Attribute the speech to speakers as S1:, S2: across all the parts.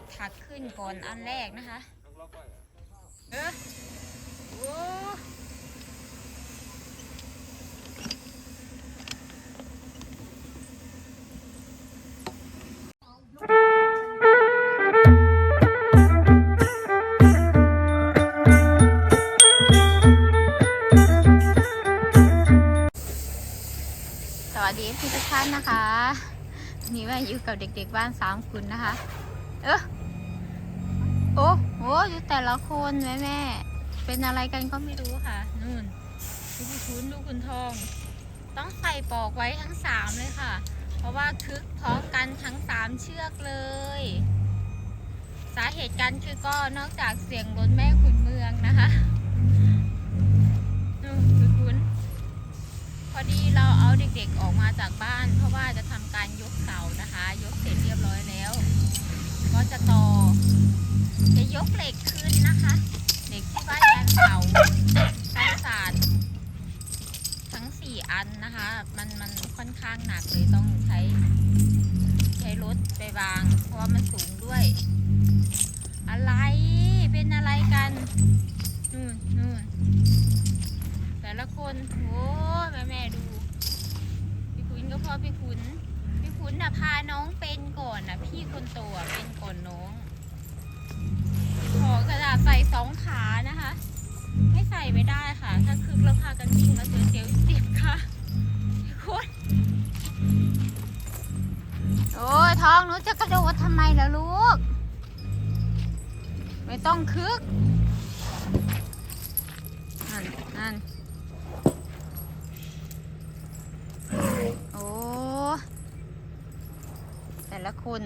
S1: กถักขึ้นก่อนอันแรกนะคะ เออโอ้สวัสดีพี่ทุกท่านนะคะวันนี่ว่าอยู่กับเด็กๆบ้านสามคุณนะคะ เออโอ้โหดูแต่ละคนแม่แม่ เป็นอะไรกันก็ไม่รู้ค่ะ นู่นดูคุณคุณดูคุณทอง ต้องใส่ปอกไว้ทั้งสามเลยค่ะ เพราะว่าคึกพร้อมกันทั้งสามเชือกเลย สาเหตุการคือก็นอกจากเสียงรถแม่ขุนเมืองนะคะนู่นคุณพอดีเราเอาเด็กๆออกมาจากบ้าน จะยกเหล็กขึ้นนะคะเหล็กที่บ้านยันเสากันศาสตร์ทั้งสี่อันนะคะ มันมันค่อนข้างหนักเลยต้องใช้ ใช้รถไปวาง เพราะว่ามันสูงด้วย อะไรเป็นอะไรกันนู่นนู่นแต่ละคนโอ้แม่แม่ดูพี่คุณก็พ่อพี่คุณพี่คุณน่ะพาน้องเป็นก่อนนะพี่คนโตเป็นก่อนน้อง กระดาษใส่สองขานะคะ ไม่ใส่ไม่ได้ค่ะ ถ้าคึกแล้วพากันวิ่งมาเจอเซลล์เจ็บค่ะคุณโอ้ยท้องหนูจะกระโดดทำไมล่ะลูก ไม่ต้องคึกนั่นนั่นโอ้แต่ละคน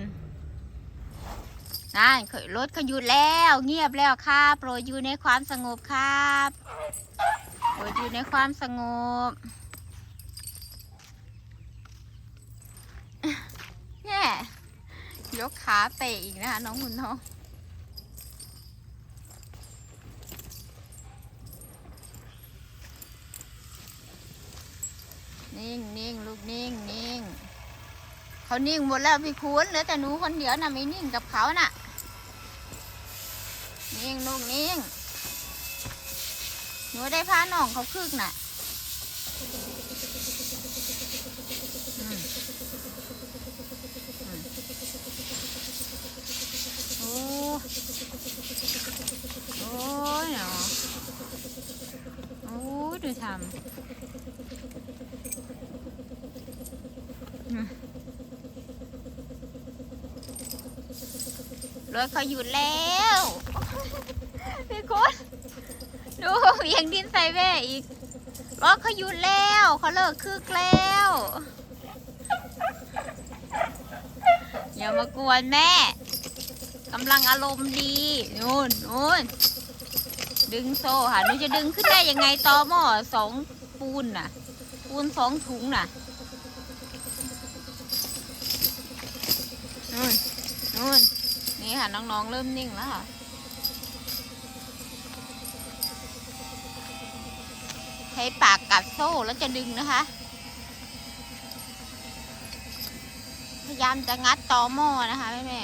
S1: นั่นเคยรถเขาหยุดแล้ว เงียบแล้วครับโปรดอยู่ในความสงบครับโปรดอยู่ในความสงบแย่ยกขาเตะอีกนะคะน้องคุณน้องนิ่งนิ่งลูกนิ่งนิ่งเขานิ่งหมดแล้วพี่คุณเหลือแต่หนูคนเดียวน่ะไม่นิ่งกับเขาน่ะ นิ่งลูกนิ่งหนูได้พาน้องเขาคึกน่ะโอ้โอ้ยเนาะโอ้ยดูทำอืมรถเขาหยุดแล้ว ดูเวียงดินใส่แม่อีกรถเขาหยุดแล้วเขาเลิกคึกแล้วอย่ามากวนแม่กำลังอารมณ์ดีนู่นนู่นดึงโซ่ค่ะหนูจะดึงขึ้นได้ยังไงตอหม้อสองปูนน่ะ ปูนสองถุงน่ะนู่นนู่นนี่ค่ะน้องๆเริ่มนิ่งแล้วค่ะ ใช้ปากกัดโซ่แล้วจะดึงนะคะ พยายามจะงัดตอหม้อนะคะแม่แม่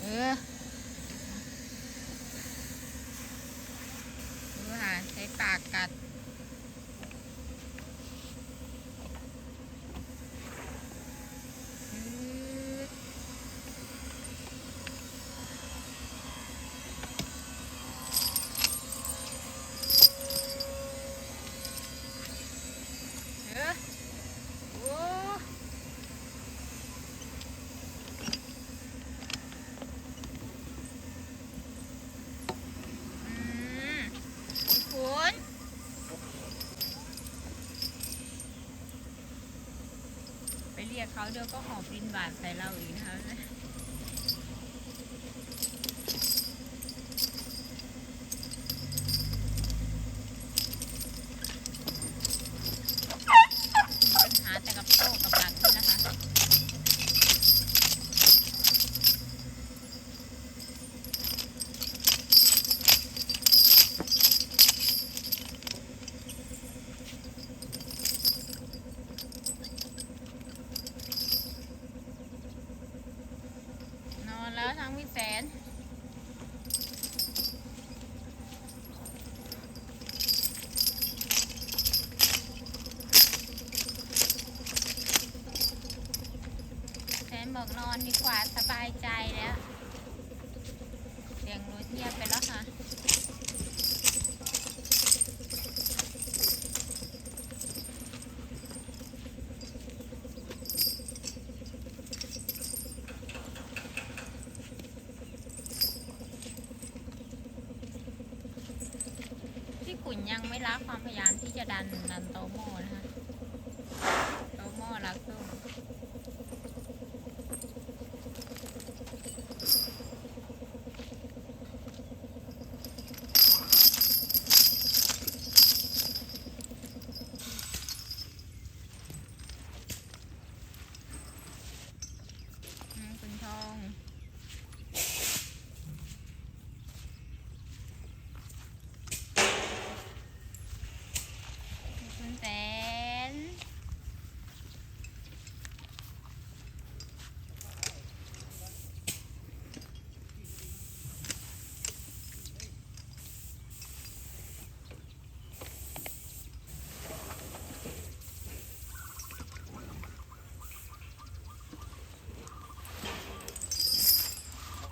S1: เออดูค่ะใช้ปากกัดอืดเออโอ้อืมคุณไป เขาเดี๋ยวก็หอบดินบาดใส่เราอีกนะคะมีปัญหาแต่กับโซ่กับหลังนี่นะคะ อ น แล้วทางพี่แสน แสนบอกนอนดีกว่าสบายใจแล้ว เสียงรถเงียบไปแล้วค่ะ พี่ขุนยังไม่ละ ความพยายามที่จะดันดันโตโม่นะคะโตโม่รักส้มอืมคุณทองคุณแสน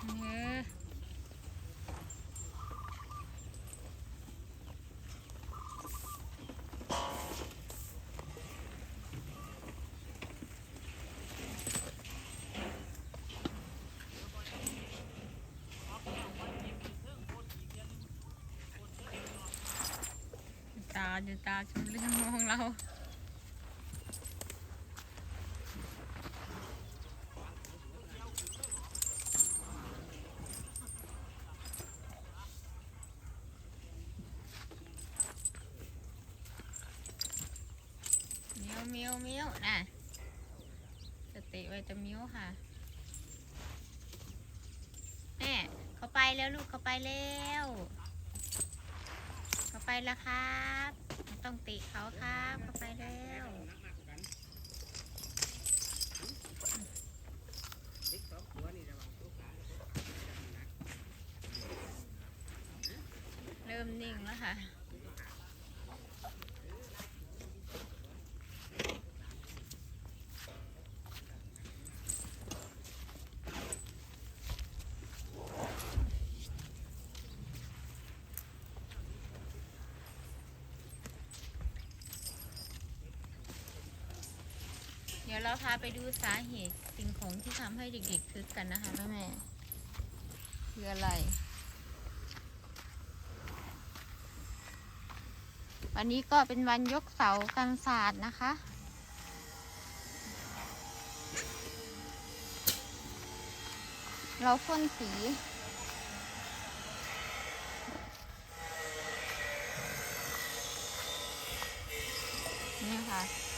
S1: เออ ตาดูตาชมเรื่องมองเราเมียวเมียวเมียวน่ะสติไว้แตะมิวค่ะแม่เขาไปแล้วลูกเขาไปแล้วเขาไปแล้วครับ ต้องติเขาครับเขาไปแล้วเริ่มนิ่งแล้วค่ะ เดี๋ยวเราพาไปดูสาเหตุสิ่งของที่ทำให้เด็กๆคึกกันนะคะแม่แม่คืออะไร วันนี้ก็เป็นวันยกเสากันศาสตร์นะคะ เราพ่นสีนี่ค่ะ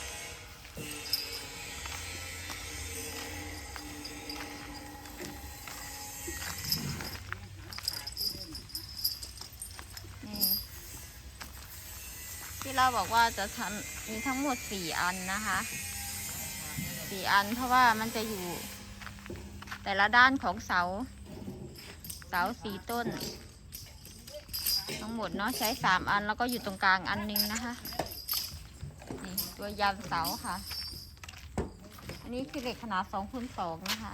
S1: ที่เราบอกว่าจะทำมีทั้งหมดสี่อันนะคะสี่อันเพราะว่ามันจะอยู่ แต่ละด้านของเสา เสาสี่ต้น ทั้งหมดเนาะใช้สามอันแล้วก็อยู่ตรงกลางอันหนึงนะคะนี่ตัวยันเสาค่ะ อันนี้คือเหล็กขนาดสองคูณสองนะคะ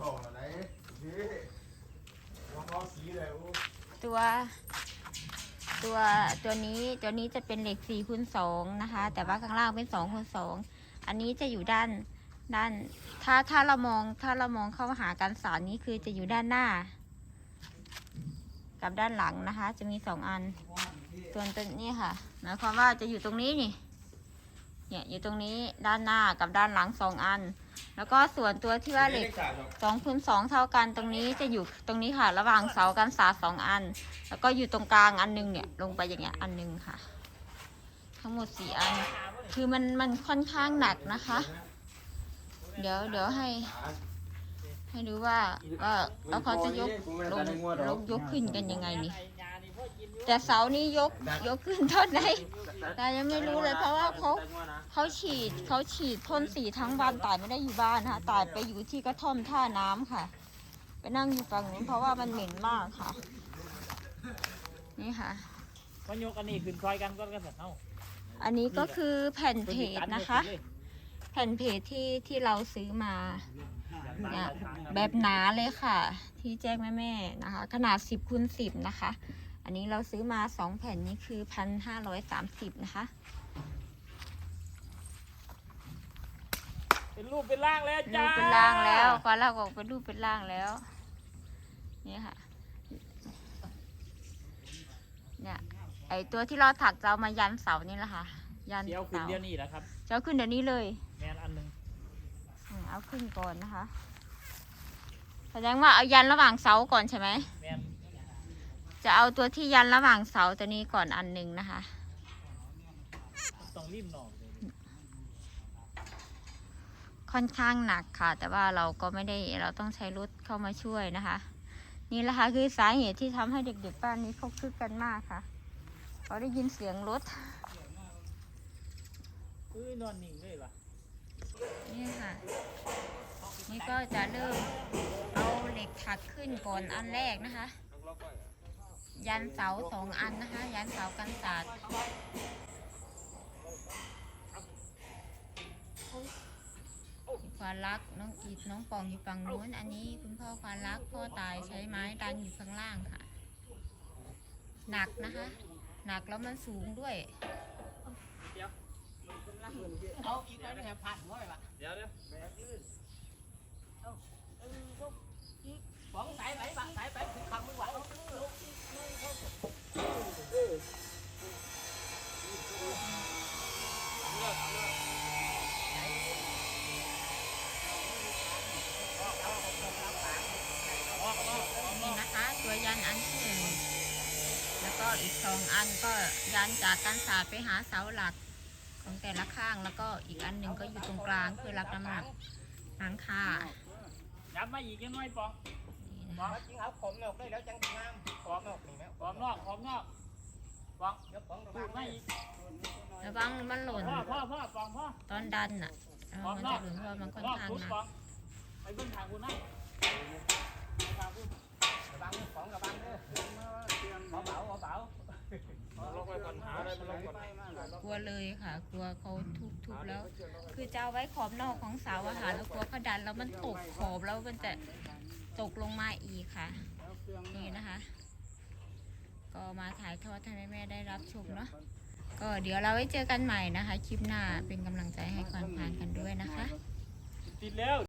S2: ทองอะไรพี่ว่าเขาสีเลยโอ้
S1: ตัวตัวตัวนี้ตัวนี้จะเป็นเหล็กสี่คูณสองนะคะ แต่ว่าข้างล่างเป็นสองคูณสองอันนี้จะอยู่ด้านด้าน ถ้าถ้าเรามองถ้าเรามองเข้าหากันสารนี้คือจะอยู่ด้านหน้า กับด้านหลังนะคะ จะมีสองอัน ส่วนตัวนี้ค่ะหมายความว่าจะอยู่ตรงนี้นี่เนี่ยอยู่ตรงนี้ด้านหน้ากับด้านหลังสองอัน แล้วก็ส่วนตัวที่ว่าเหล็กสองคูณสองเท่ากันตรงนี้จะอยู่ตรงนี้ค่ะ ระหว่างเสากันศาสตร์สองอัน แล้วก็อยู่ตรงกลางอันหนึงเนี่ย ลงไปอย่างเงี้ยอันหนึงค่ะ ทั้งหมดสี่อัน คือมันมันค่อนข้างหนักนะคะ เดี๋ยวเดี๋ยวให้ ให้ดูว่าว่าแล้วเขาจะยกลงลงยกขึ้นกันยังไงนี่ แต่เสานี้ยกยกขึ้นเท่าไหนแต่ยังไม่รู้เลยเพราะว่าเขาเขาฉีดเขาฉีดพ่นสีทั้งวันตายไม่ได้อยู่บ้านนะคะตายไปอยู่ที่กระท่อมท่าน้ำค่ะ ไปนั่งอยู่ฝั่งนู้นเพราะว่ามันเหม็นมากค่ะ นี่ค่ะ
S3: ก็ยกอันนี้ขึ้นซอยกันก็กระสันเท่า
S1: อันนี้ก็คือแผ่นเพจนะคะ แผ่นเพจที่ที่เราซื้อมาเนี่ยแบบหนาเลยค่ะ ที่แจ้งแม่แม่ๆนะคะ ขนาด 10คูณ10 นะคะ อันนี้เราซื้อมา2แผ่นนี้คือ1,530นะคะ
S3: เป็นรูปเป็นร่างแล้ว
S1: รู
S3: จ้า
S1: ปเป็นร่างแล้วก่อนเราออกเป็นรูปเป็นร่างแล้ว นี่ค่ะ เนี่ย ไอตัวที่เราถักจะเอามายันเสานี่แหละค่ะ ยัน
S3: เดี๋ยวขึ้น
S1: เสา
S3: เดี๋ยวนี้นะครับ
S1: จะเอาขึ้นเดี๋ยวนี้เลย
S3: แมนอันหนึ่ง
S1: อืมเอาขึ้นก่อนนะคะ แสดงว่าเอายันระหว่างเสาก่อนใช่ไหม
S3: แมน
S1: จะเอาตัวที่ยันระหว่างเสาตัวนี้ก่อนอันหนึ่งนะคะ
S3: ต้องริมหนอกเลย
S1: ค่อนข้างหนักค่ะ แต่ว่าเราก็ไม่ได้เราต้องใช้รถเข้ามาช่วยนะคะ นี่แหละค่ะคือสาเหตุที่ทำให้เด็กๆบ้านนี้เขาคึกกันมากค่ะเขาได้ยินเสียงรถ
S3: เอ้ยนอนนิ่งเลยว่ะ
S1: นี่ค่ะ นี่ก็จะเริ่มเอาเหล็กถักขึ้นก่อนอันแรกนะคะ ยันเสาสองอันนะคะ ยันเสากันศาสตร์ควานรักน้องกีดน้องปองอยู่ฝั่งนู้น อันนี้คุณพ่อควานรักพ่อตายใช้ไม้ดันอยู่ข้างล่างค่ะ หนักนะคะ หนักแล้วมันสูงด้วย
S3: เอาอีกแล้วแถมผ่านห้อยว่ะเดี๋ยวเดี๋ยว
S1: ก็ยันจากกันศาสตร์ไปหาเสาหลักของแต่ละข้างแล้วก็อีกอันหนึ่งก็อยู่ตรงกลางเพื่อรับน้ำหนักหลังคา
S3: ยับมาอีกยังน้อยปอง
S1: นี่นะ
S4: มา
S1: คะ
S4: จริงเอาขมนอกได้แล้วจังงามขอมนอกนี่แม่
S3: ขอบนอกขอบนอกปอง
S4: เดี๋ยวของ
S3: พูดมาอีก
S1: ระวังมันหล่น
S3: พ่อพ่อพ่อปองพ่อ
S1: ตอนดันอะเออมันจะหล่นเพราะว่ามันค่อน
S3: นอก
S1: ข้าง
S3: สุด
S1: หนั
S3: ปอกงไปเบิ่งทางคุณนะทางคุณ
S4: ระวังของระวังเด้อขอ
S3: ไปก่อนหาอะไรมาลงก่อน
S1: กลัวเลยค่ะ กลัวเขาทุบทุบแล้ว คือจะเอาไว้ขอบนอกของเสาอาหารแล้วกลัวเขาดันแล้วมันตกขอบแล้วมันจะตกลงมาอีกค่ะ นี่นะคะ ก็มาถ่ายทอดให้แม่ได้รับชมเนาะก็เดี๋ยวเราไว้เจอกันใหม่นะคะ คลิปหน้าเป็นกำลังใจให้ควานพานกันด้วยนะคะ
S3: ติดแล้ว